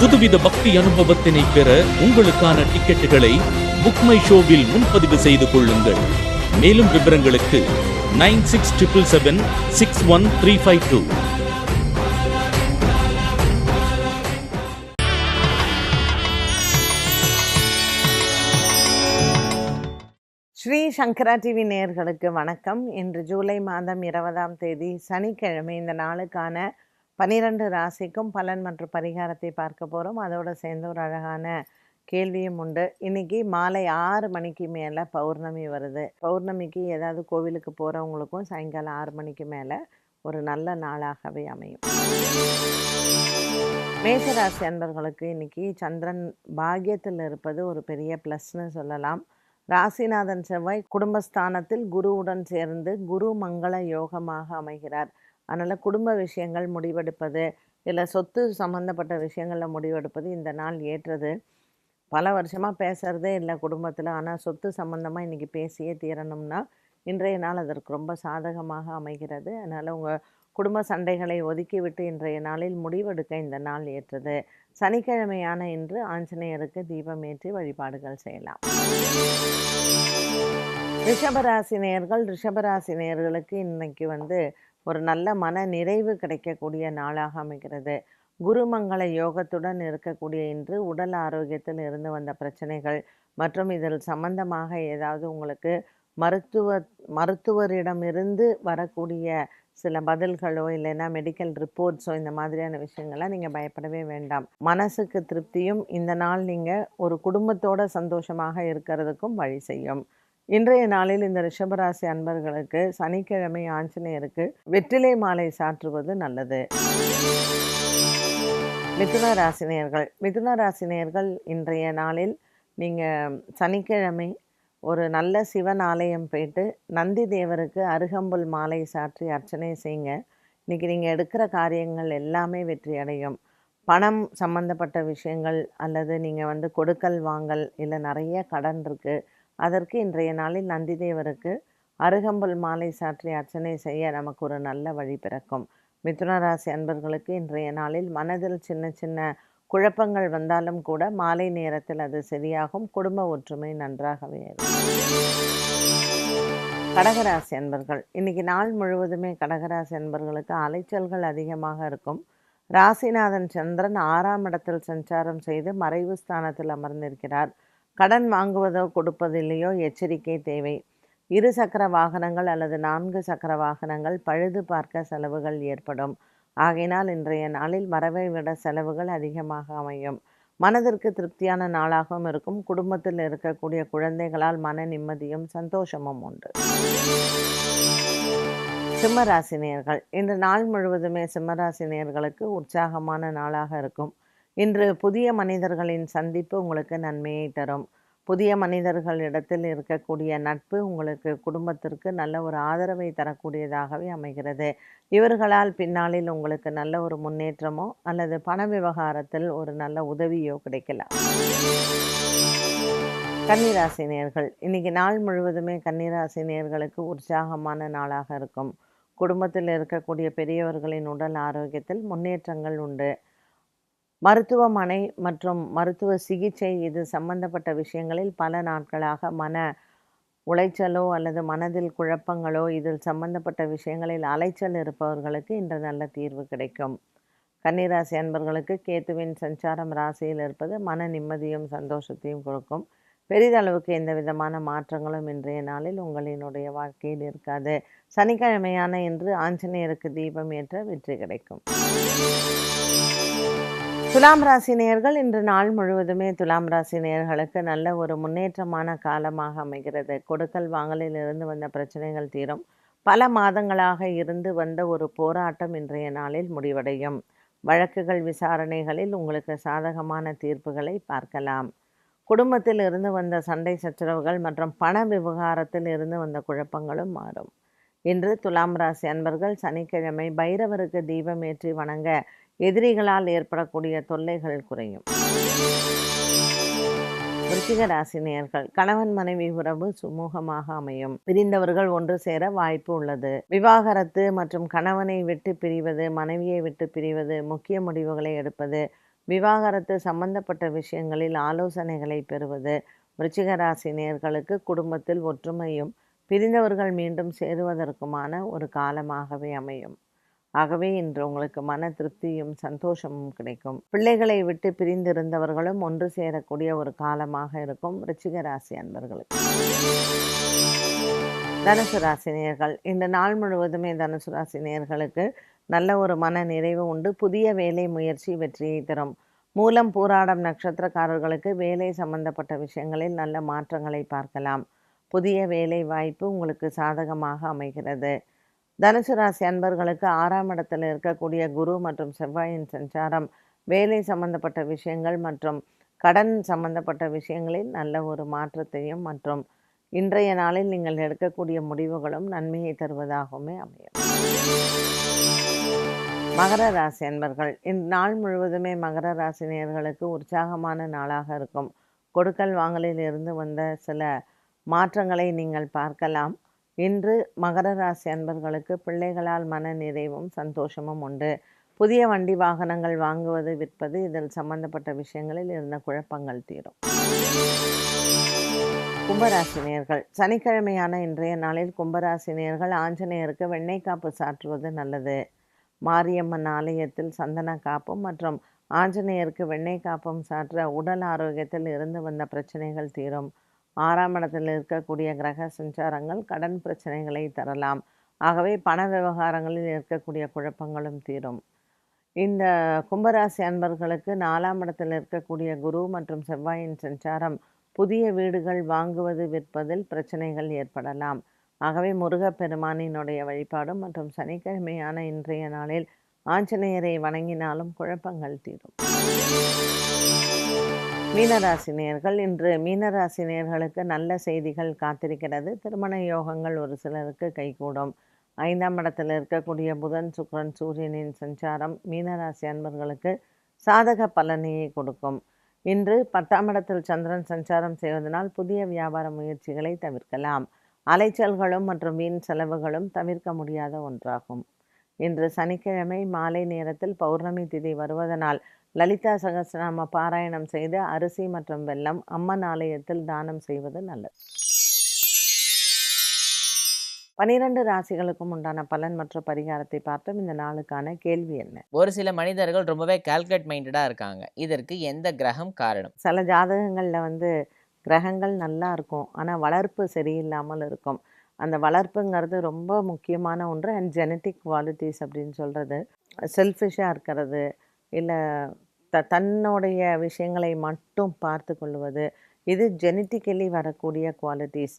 புதுவித பக்தி அனுபவத்தினை பெற உங்களுக்கான டிக்கெட்டுகளை புக்மை ஷோவில் முன்பதிவு செய்து கொள்ளுங்கள். மேலும் விவரங்களுக்கு nine six triple seven six one three five two. Sri Shankara TV நேயர்களுக்கு வணக்கம். இன்று ஜூலை மாதம் இருபதாம் தேதி சனிக்கிழமை இந்த நாளுக்கான பனிரெண்டு ராசிக்கும் பலன் மற்றும் பரிகாரத்தை பார்க்க போகிறோம் அதோடு சேர்ந்து ஒரு அழகான கேள்வியும் உண்டு. இன்னைக்கு மாலை ஆறு மணிக்கு மேலே பௌர்ணமி வருது. பௌர்ணமிக்கு ஏதாவது கோவிலுக்கு போகிறவங்களுக்கும் சாயங்காலம் ஆறு மணிக்கு மேலே ஒரு நல்ல நாளாகவே அமையும். மேசராசி அன்பர்களுக்கு இன்னைக்கு சந்திரன் பாக்கியத்தில் இருப்பது ஒரு பெரிய ப்ளஸ்னு சொல்லலாம். ராசிநாதன் செவ்வாய் குடும்பஸ்தானத்தில் குருவுடன் சேர்ந்து குரு மங்கள யோகமாக அமைகிறார். அதனால் குடும்ப விஷயங்கள் முடிவெடுப்பது இல்லை சொத்து சம்மந்தப்பட்ட விஷயங்களில் முடிவெடுப்பது இந்த நாள் ஏற்றது. பல வருஷமாக பேசுகிறதே இல்லை குடும்பத்தில். ஆனால் சொத்து சம்மந்தமாக இன்றைக்கி பேசியே தீரணும்னா இன்றைய நாள் அதற்கு ரொம்ப சாதகமாக அமைகிறது. அதனால் உங்கள் குடும்ப சண்டைகளை ஒதுக்கிவிட்டு இன்றைய நாளில் முடிவெடுக்க இந்த நாள் ஏற்றது. சனிக்கிழமையான இன்று ஆஞ்சநேயருக்கு தீபம் ஏற்றி வழிபாடுகள் செய்யலாம். ரிஷபராசி நேயர்கள் ரிஷபராசி நேயர்களுக்கு இன்னைக்கு வந்து ஒரு நல்ல மன நிறைவு கிடைக்கக்கூடிய நாளாக அமைகிறது. குருமங்கள யோகத்துடன் இருக்கக்கூடிய இன்று உடல் ஆரோக்கியத்தில் இருந்து வந்த பிரச்சனைகள் மற்றும் இதில் சம்பந்தமாக ஏதாவது உங்களுக்கு மருத்துவ மருத்துவரிடமிருந்து வரக்கூடிய சில பதில்களோ இல்லைன்னா மெடிக்கல் ரிப்போர்ட்ஸோ இந்த மாதிரியான விஷயங்கள்லாம் நீங்கள் பயப்படவே வேண்டாம். மனசுக்கு திருப்தியும் இந்த நாள் நீங்கள் ஒரு குடும்பத்தோட சந்தோஷமாக இருக்கிறதுக்கும் வழி செய்யும். இன்றைய நாளில் இந்த ரிஷபராசி அன்பர்களுக்கு சனிக்கிழமை ஆஞ்சநேயருக்கு வெற்றிலை மாலை சாற்றுவது நல்லது. மிதுன ராசினியர்கள் மிதுன ராசினியர்கள் இன்றைய நாளில் நீங்கள் சனிக்கிழமை ஒரு நல்ல சிவன் ஆலயம் போயிட்டு நந்தி தேவருக்கு அருகம்புல் மாலை சாற்றி அர்ச்சனை செய்யுங்க. இன்றைக்கி நீங்கள் எடுக்கிற காரியங்கள் எல்லாமே வெற்றி அடையும். பணம் சம்பந்தப்பட்ட விஷயங்கள் அல்லது நீங்கள் வந்து கொடுக்கல் வாங்கல் இல்லை நிறைய கடன் இருக்குது அதற்கு இன்றைய நாளில் நந்தி தேவருக்கு அருகம்புல் மாலை சாற்றி அர்ச்சனை செய்ய நமக்கு ஒரு நல்ல வழி பிறக்கும். மிதுன ராசி அன்பர்களுக்கு இன்றைய நாளில் மனதில் சின்ன சின்ன குழப்பங்கள் வந்தாலும் கூட மாலை நேரத்தில் அது சரியாகும். குடும்ப ஒற்றுமை நன்றாகவே கடகராசி அன்பர்கள் இன்னைக்கு நாள் முழுவதுமே கடகராசி அன்பர்களுக்கு அலைச்சல்கள் அதிகமாக இருக்கும். ராசிநாதன் சந்திரன் ஆறாம் இடத்தில் சஞ்சாரம் செய்து மறைவு ஸ்தானத்தில் அமர்ந்திருக்கிறார். கடன் வாங்குவதோ கொடுப்பதில்லையோ எச்சரிக்கை தேவை. இரு சக்கர வாகனங்கள் அல்லது நான்கு சக்கர வாகனங்கள் பழுது பார்க்க செலவுகள் ஏற்படும். ஆகையினால் இன்றைய நாளில் வரவை விட செலவுகள் அதிகமாக அமையும். மனதிற்கு திருப்தியான நாளாகவும் இருக்கும். குடும்பத்தில் இருக்கக்கூடிய குழந்தைகளால் மன நிம்மதியும் சந்தோஷமும் உண்டு. சிம்மராசினியர்கள் இன்று நாள் முழுவதுமே சிம்மராசினியர்களுக்கு உற்சாகமான நாளாக இருக்கும். இன்று புதிய மனிதர்களின் சந்திப்பு உங்களுக்கு நன்மையை தரும். புதிய மனிதர்களிடத்தில் இருக்கக்கூடிய நட்பு உங்களுக்கு குடும்பத்திற்கு நல்ல ஒரு ஆதரவை தரக்கூடியதாகவே அமைகிறது. இவர்களால் பின்னாளில் உங்களுக்கு நல்ல ஒரு முன்னேற்றமோ அல்லது பண விவகாரத்தில் ஒரு நல்ல உதவியோ கிடைக்கலாம். கன்னிராசி நேர்கள் இன்னைக்கு நாள் முழுவதுமே கன்னிராசி நேர்களுக்கு உற்சாகமான நாளாக இருக்கும். குடும்பத்தில் இருக்கக்கூடிய பெரியவர்களின் உடல் ஆரோக்கியத்தில் முன்னேற்றங்கள் உண்டு. மருத்துவமனை மற்றும் மருத்துவ சிகிச்சை இது சம்பந்தப்பட்ட விஷயங்களில் பல நாட்களாக மன உளைச்சலோ அல்லது மனதில் குழப்பங்களோ இதில் சம்பந்தப்பட்ட விஷயங்களில் அலைச்சல் இருப்பவர்களுக்கு இன்று நல்ல தீர்வு கிடைக்கும். கன்னிராசி அன்பர்களுக்கு கேத்துவின் சஞ்சாரம் ராசியில் இருப்பது மன நிம்மதியும் சந்தோஷத்தையும் கொடுக்கும். பெரிதளவுக்கு எந்த விதமான மாற்றங்களும் இன்றைய நாளில் உங்களினுடைய வாழ்க்கையில் இருக்காது. சனிக்கிழமையான இன்று ஆஞ்சநேயருக்கு தீபம் ஏற்ற வெற்றி கிடைக்கும். துலாம் ராசி நேயர்கள் இன்று நாள் முழுவதுமே துலாம் ராசி நேயர்களுக்கு நல்ல ஒரு முன்னேற்றமான காலமாக அமைகிறது. கொடுக்கல் வாங்கலில் இருந்து வந்த பிரச்சனைகள் தீரும். பல மாதங்களாக இருந்து வந்த ஒரு போராட்டம் இன்றைய நாளில் முடிவடையும். வழக்குகள் விசாரணைகளில் உங்களுக்கு சாதகமான தீர்ப்புகளை பார்க்கலாம். குடும்பத்தில் இருந்து வந்த சண்டை சச்சரவுகள் மற்றும் பண விவகாரத்தில் இருந்து வந்த குழப்பங்களும் மாறும். இன்று துலாம் ராசி அன்பர்கள் சனிக்கிழமை பைரவருக்கு தீபம் ஏற்றி வணங்க எதிரிகளால் ஏற்படக்கூடிய தொல்லைகள் குறையும். விருச்சிக கணவன் மனைவி உறவு சுமூகமாக அமையும். பிரிந்தவர்கள் ஒன்று சேர வாய்ப்பு உள்ளது. விவாகரத்து மற்றும் கணவனை விட்டு பிரிவது மனைவியை விட்டு பிரிவது முக்கிய முடிவுகளை எடுப்பது விவாகரத்து சம்பந்தப்பட்ட விஷயங்களில் ஆலோசனைகளை பெறுவது விருச்சிக ராசி குடும்பத்தில் ஒற்றுமையும் பிரிந்தவர்கள் மீண்டும் சேருவதற்குமான ஒரு காலமாகவே அமையும். ஆகவே இன்று உங்களுக்கு மன திருப்தியும் சந்தோஷமும் கிடைக்கும். பிள்ளைகளை விட்டு பிரிந்திருந்தவர்களும் ஒன்று சேரக்கூடிய ஒரு காலமாக இருக்கும் ரிச்சிக ராசி அன்பர்களுக்கு. தனுசு ராசி இந்த நாள் முழுவதுமே தனுசு ராசி நல்ல ஒரு மன நிறைவு உண்டு. புதிய வேலை முயற்சி வெற்றியை தரும். மூலம் பூராடம் நட்சத்திரக்காரர்களுக்கு வேலை சம்பந்தப்பட்ட விஷயங்களில் நல்ல மாற்றங்களை பார்க்கலாம். புதிய வேலை வாய்ப்பு உங்களுக்கு சாதகமாக அமைகிறது. தனுசு ராசி அன்பர்களுக்கு ஆறாம் இடத்தில் இருக்கக்கூடிய குரு மற்றும் செவ்வாயின் சஞ்சாரம் வேலை சம்பந்தப்பட்ட விஷயங்கள் மற்றும் கடன் சம்பந்தப்பட்ட விஷயங்களில் நல்ல ஒரு மாற்றத்தையும் மற்றும் இன்றைய நாளில் நீங்கள் எடுக்கக்கூடிய முடிவுகளும் நன்மையை தருவதாகவுமே அமையும். மகர ராசி அன்பர்கள் இந்நாள் முழுவதுமே மகர ராசினியர்களுக்கு உற்சாகமான நாளாக இருக்கும். கொடுக்கல் வாங்கலில் இருந்து வந்த சில மாற்றங்களை நீங்கள் பார்க்கலாம். இன்று மகர ராசி அன்பர்களுக்கு பிள்ளைகளால் மன நிறைவும் சந்தோஷமும் உண்டு. புதிய வண்டி வாகனங்கள் வாங்குவது விற்பது இதில் சம்பந்தப்பட்ட விஷயங்களில் இருந்த குழப்பங்கள் தீரும். கும்பராசினியர்கள். சனிக்கிழமையான இன்றைய நாளில் கும்பராசினியர்கள் ஆஞ்சநேயருக்கு வெண்ணெய் காப்பு சாற்றுவது நல்லது. மாரியம்மன் ஆலயத்தில் சந்தன காப்பும் மற்றும் ஆஞ்சநேயருக்கு வெண்ணெய் காப்பும் சாற்ற உடல் ஆரோக்கியத்தில் இருந்து வந்த பிரச்சனைகள் தீரும். ஆறாம் இடத்தில் இருக்கக்கூடிய கிரக சஞ்சாரங்கள் கடன் பிரச்சனைகளை தரலாம். ஆகவே பண விவகாரங்களில் இருக்கக்கூடிய குழப்பங்களும் தீரும். இந்த கும்பராசி அன்பர்களுக்கு நாலாம் இடத்தில் இருக்கக்கூடிய குரு மற்றும் செவ்வாயின் சஞ்சாரம் புதிய வீடுகள் வாங்குவது விற்பதில் பிரச்சனைகள் ஏற்படலாம். ஆகவே முருகப்பெருமானினுடைய வழிபாடும் மற்றும் சனிக்கிழமையான இன்றைய நாளில் ஆஞ்சநேயரை வணங்கினாலும் குழப்பங்கள் தீரும். மீனராசினியர்கள் இன்று மீனராசினியர்களுக்கு நல்ல செய்திகள் காத்திருக்கிறது. திருமண யோகங்கள் ஒரு சிலருக்கு கைகூடும். ஐந்தாம் இடத்தில் இருக்கக்கூடிய புதன் சுக்ரன் சூரியனின் சஞ்சாரம் மீனராசி அன்பர்களுக்கு சாதக பலனையை கொடுக்கும். இன்று பத்தாம் இடத்தில் சந்திரன் சஞ்சாரம் செய்வதனால் புதிய வியாபார முயற்சிகளை தவிர்க்கலாம். அலைச்சல்களும் மற்றும் வீண் செலவுகளும் தவிர்க்க முடியாத ஒன்றாகும். இன்று சனிக்கிழமை மாலை நேரத்தில் பௌர்ணமி திதி வருவதனால் லலிதா சகஸ்ரநாம பாராயணம் செய்து அரிசி மற்றும் வெல்லம் அம்மன் ஆலயத்தில் தானம் செய்வது நல்லது. பனிரெண்டு ராசிகளுக்கும் உண்டான பலன் மற்றும் பரிகாரத்தை பார்த்தோம் இந்த நாளுக்கான கேள்வி என்ன? ஒரு சில மனிதர்கள் ரொம்பவே கால்குலேட் மைண்டடாக இருக்காங்க. இதற்கு எந்த கிரகம் காரணம்? சில ஜாதகங்களில் வந்து கிரகங்கள் நல்லா இருக்கும். ஆனால் வளர்ப்பு சரியில்லாமல் இருக்கும். அந்த வளர்ப்புங்கிறது ரொம்ப முக்கியமான ஒன்று. அண்ட் ஜெனட்டிக் குவாலிட்டிஸ் அப்படின்னு சொல்கிறது செல்ஃபிஷாக இருக்கிறது. இல்லை த தன்னுடைய விஷயங்களை மட்டும் பார்த்து கொள்வது. இது ஜெனட்டிக்கலி வரக்கூடிய குவாலிட்டிஸ்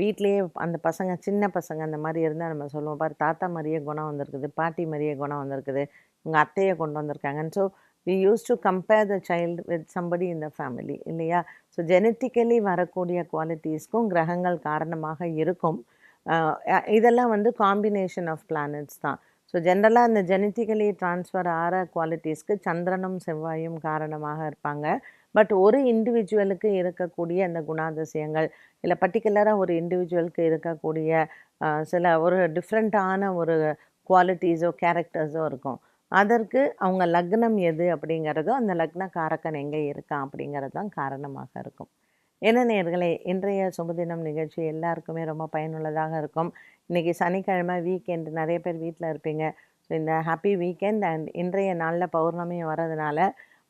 வீட்லேயே அந்த பசங்க சின்ன பசங்க அந்த மாதிரி இருந்தால் நம்ம சொல்லுவோம் பாரு தாத்தா மாதிரியே குணம் வந்திருக்குது பாட்டி மாதிரியே குணம் வந்திருக்குது உங்கள் அத்தையை கொண்டு வந்திருக்காங்கன்னு. So we use to compare the child with somebody இந்த ஃபேமிலி இல்லையா? ஸோ ஜெனட்டிக்கலி வரக்கூடிய குவாலிட்டிஸ்க்கும் கிரகங்கள் காரணமாக இருக்கும். இதெல்லாம் வந்து காம்பினேஷன் ஆஃப் பிளானட்ஸ் தான். ஸோ ஜென்ரலாக அந்த ஜெனட்டிக்கலி ட்ரான்ஸ்ஃபர் ஆகிற குவாலிட்டிஸ்க்கு சந்திரனும் செவ்வாயும் காரணமாக இருப்பாங்க. பட் ஒரு இண்டிவிஜுவலுக்கு இருக்கக்கூடிய அந்த குணாதிசயங்கள் இல்லை பர்டிகுலராக ஒரு இண்டிவிஜுவலுக்கு இருக்கக்கூடிய சில ஒரு டிஃப்ரெண்ட்டான ஒரு குவாலிட்டிஸோ கேரக்டர்ஸோ இருக்கும். அதற்கு அவங்க லக்னம் எது அப்படிங்கிறதோ அந்த லக்ன காரக்கன் எங்கே இருக்கான் அப்படிங்கிறது தான் காரணமாக இருக்கும். என்ன நேர்களே இன்றைய சுபதினம் நிகழ்ச்சி எல்லாருக்குமே ரொம்ப பயனுள்ளதாக இருக்கும். இன்றைக்கி சனிக்கிழமை வீக்கெண்ட் நிறைய பேர் வீட்டில் இருப்பீங்க. ஸோ இந்த ஹாப்பி வீக்கெண்ட் அண்ட் இன்றைய நாளில் பௌர்ணமி வர்றதுனால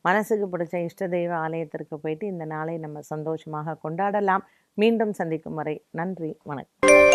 மனசுக்கு பிடிச்ச இஷ்ட தெய்வ ஆலயத்திற்கு போயிட்டு இந்த நாளை நம்ம சந்தோஷமாக கொண்டாடலாம். மீண்டும் சந்திக்கும் வரை நன்றி வணக்கம்.